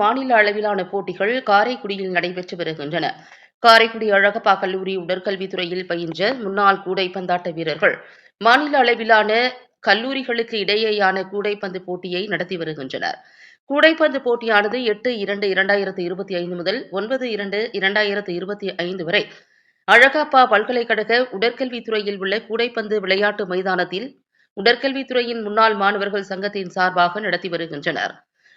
மாநில அளவிலான போட்டிகள் காரைக்குடியில் நடைபெற்று வருகின்றன. காரைக்குடி அழகப்பா கல்லூரி உடற்கல்வித்துறையில் பயின்ற முன்னாள் கூடைப்பந்தாட்ட வீரர்கள் மாநில அளவிலான கல்லூரிகளுக்கு இடையேயான கூடைப்பந்து போட்டியை நடத்தி வருகின்றனர். கூடைப்பந்து போட்டியானது எட்டு இரண்டு இரண்டாயிரத்து இருபத்தி ஐந்து முதல் ஒன்பது இரண்டு இரண்டாயிரத்து இருபத்தி ஐந்து வரை அழகப்பா பல்கலைக்கழக உடற்கல்வித்துறையில் உள்ள கூடைப்பந்து விளையாட்டு மைதானத்தில் உடற்கல்வித்துறையின் முன்னாள் மாணவர்கள் சங்கத்தின் சார்பாக நடத்தி வருகின்றனர்.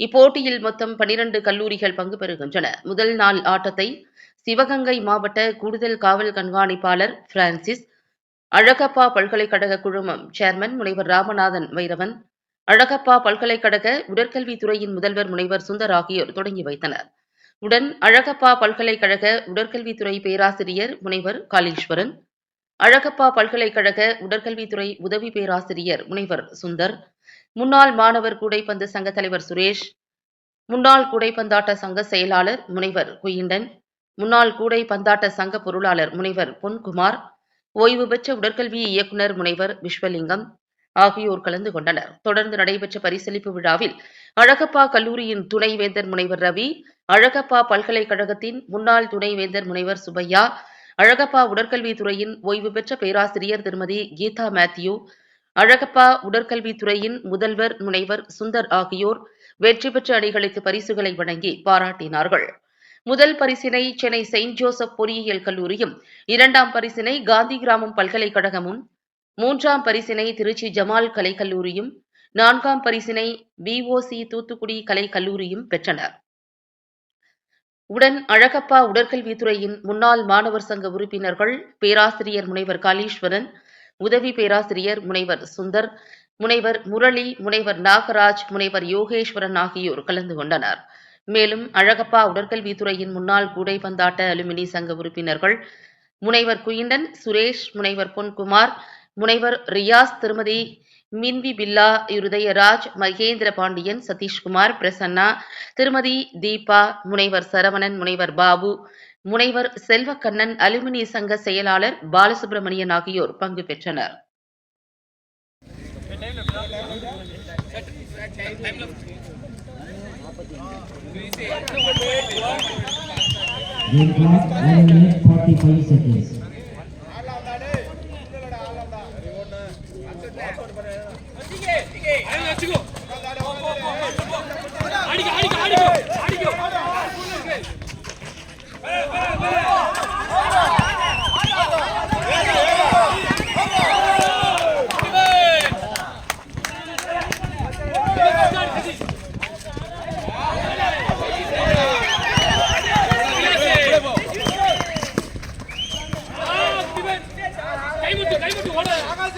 இப்போட்டியில் மொத்தம் பனிரண்டு கல்லூரிகள் பங்கு பெறுகின்றன. முதல் நாள் ஆட்டத்தை சிவகங்கை மாவட்ட கூடுதல் காவல் கண்காணிப்பாளர் பிரான்சிஸ் அழகப்பா பல்கலைக்கழக குழுமம் சேர்மன் முனைவர் ராமநாதன் வைரவன் அழகப்பா பல்கலைக்கழக உடற்கல்வித்துறையின் முதல்வர் முனைவர் சுந்தர் ஆகியோர் தொடங்கி வைத்தனர். உடன் அழகப்பா பல்கலைக்கழக உடற்கல்வித்துறை பேராசிரியர் முனைவர் காளீஸ்வரன் அழகப்பா பல்கலைக்கழக உடற்கல்வித்துறை உதவி பேராசிரியர் முனைவர் சுந்தர் முன்னாள் மாணவர் கூடைப்பந்து சங்க தலைவர் சுரேஷ் முன்னாள் கூடைப்பந்தாட்ட சங்க செயலாளர் முனைவர் குயிண்டன் முன்னாள் கூடை பந்தாட்ட சங்க பொருளாளர் முனைவர் பொன்குமார் ஓய்வு பெற்ற உடற்கல்வி இயக்குனர் முனைவர் விஸ்வலிங்கம் ஆகியோர் கலந்து கொண்டனர். தொடர்ந்து நடைபெற்ற பரிசளிப்பு விழாவில் அழகப்பா கல்லூரியின் துணைவேந்தர் முனைவர் ரவி அழகப்பா பல்கலைக்கழகத்தின் முன்னாள் துணைவேந்தர் முனைவர் சுபையா அழகப்பா உடற்கல்வித்துறையின் ஓய்வு பெற்ற பேராசிரியர் திருமதி கீதா மேத்யூ அழகப்பா உடற்கல்வித்துறையின் முதல்வர் முனைவர் சுந்தர் ஆகியோர் வெற்றி பெற்ற அணிகளுக்கு பரிசுகளை வழங்கி பாராட்டினார்கள். முதல் பரிசினை சென்னை செயின்ட் ஜோசப் பொறியியல் கல்லூரியும் இரண்டாம் பரிசினை காந்தி கிராமம் பல்கலைக்கழகமும் மூன்றாம் பரிசினை திருச்சி ஜமால் கலைக்கல்லூரியும் நான்காம் பரிசினை பிஓசி தூத்துக்குடி கலைக்கல்லூரியும் பெற்றனர். உடன் அழகப்பா உடற்கல்வித்துறையின் முன்னாள் மாணவர் சங்க உறுப்பினர்கள் பேராசிரியர் முனைவர் காளீஸ்வரன் உதவி பேராசிரியர் முனைவர் சுந்தர் முனைவர் முரளி முனைவர் நாகராஜ் முனைவர் யோகேஸ்வரன் ஆகியோர் கலந்து கொண்டனர். மேலும் அழகப்பா உடற்கல்வித்துறையின் முன்னாள் கூடைப்பந்தாட்ட அலுமினி சங்க உறுப்பினர்கள் முனைவர் குயிண்டன் சுரேஷ் முனைவர் பொன்குமார் முனைவர் ரியாஸ் திருமதி மின்வி பில்லா இருதயராஜ் மகேந்திர பாண்டியன் சதீஷ்குமார் பிரசன்னா திருமதி தீபா முனைவர் சரவணன் முனைவர் பாபு முனைவர் செல்வக்கண்ணன் அலுமினிய சங்க செயலாளர் பாலசுப்ரமணியன் ஆகியோர் பங்கு பெற்றனர் Game clock 1 minute 45 seconds.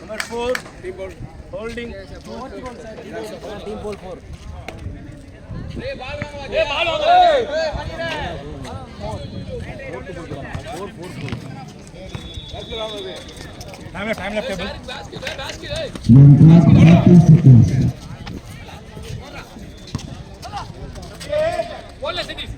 Number four, team ball holding. ஏய் பால் வாங்க Time left, time left table. Basket basket ஏய் Game clock 30 seconds. போடல சதீஷ்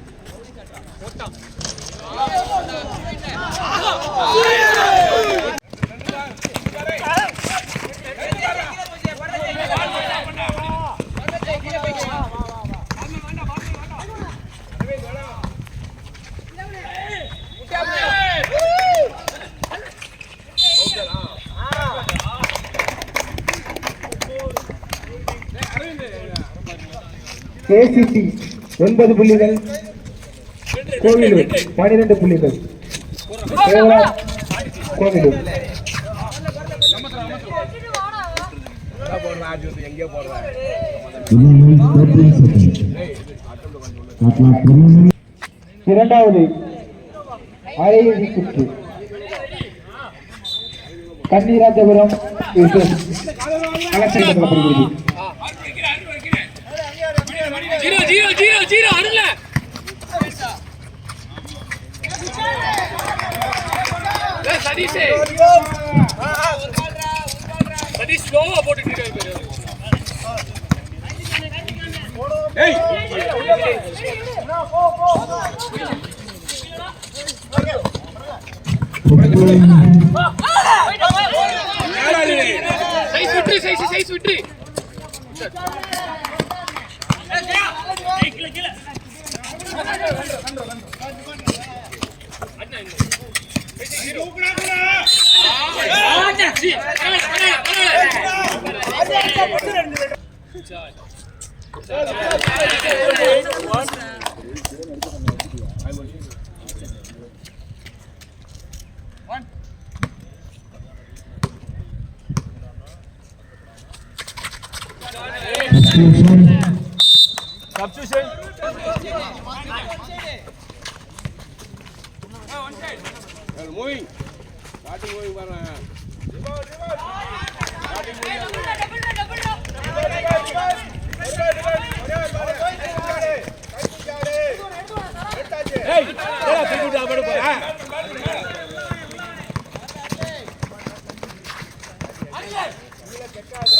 போட்டான் கேசிசி ஒன்பது புள்ளிகள் கோவிலூர் பனிரெண்டு புள்ளிகள். கோவிலூர். இரண்டாவது அரையிறுதி சுற்று. கண்ணீராஜபுரம் கலெக்டர் பண்ணப்படுகிறது ஜீரோ ஜீரோ ஜீரோ ஜீரோ அருள ஏய், சதீஷ். சதீஷ் ஸ்லோவா போட்டுட்டு இருக்காரு பாரு. சைஸ் விட்டுரு சைஸ் சைஸ் விட்டுரு. ஜி, பரவாயில்ல. Moving. Starting moving பாருங்க. ஏய், விட்டு அப்படி போற?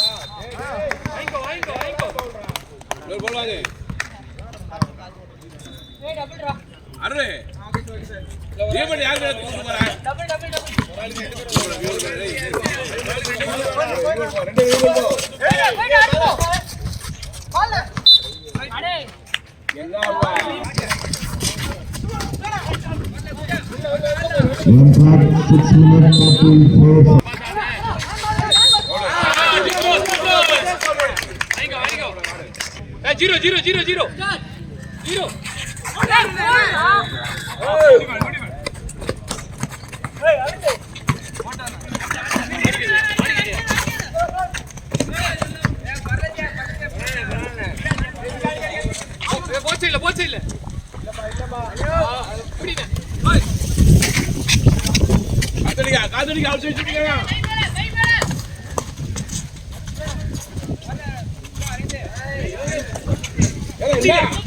வாங்கிக்கோ வாங்கிக்கோ வாங்கிக்கோ இன்னொரு ball வாங்கு. அருண், தீபன் யாருக்கு தூக்கி போற? One clock, six minutes, forty four. வாங்கிக்கோ வாங்கிக்கோ ஏய் zero zero zero zero zero போச்சு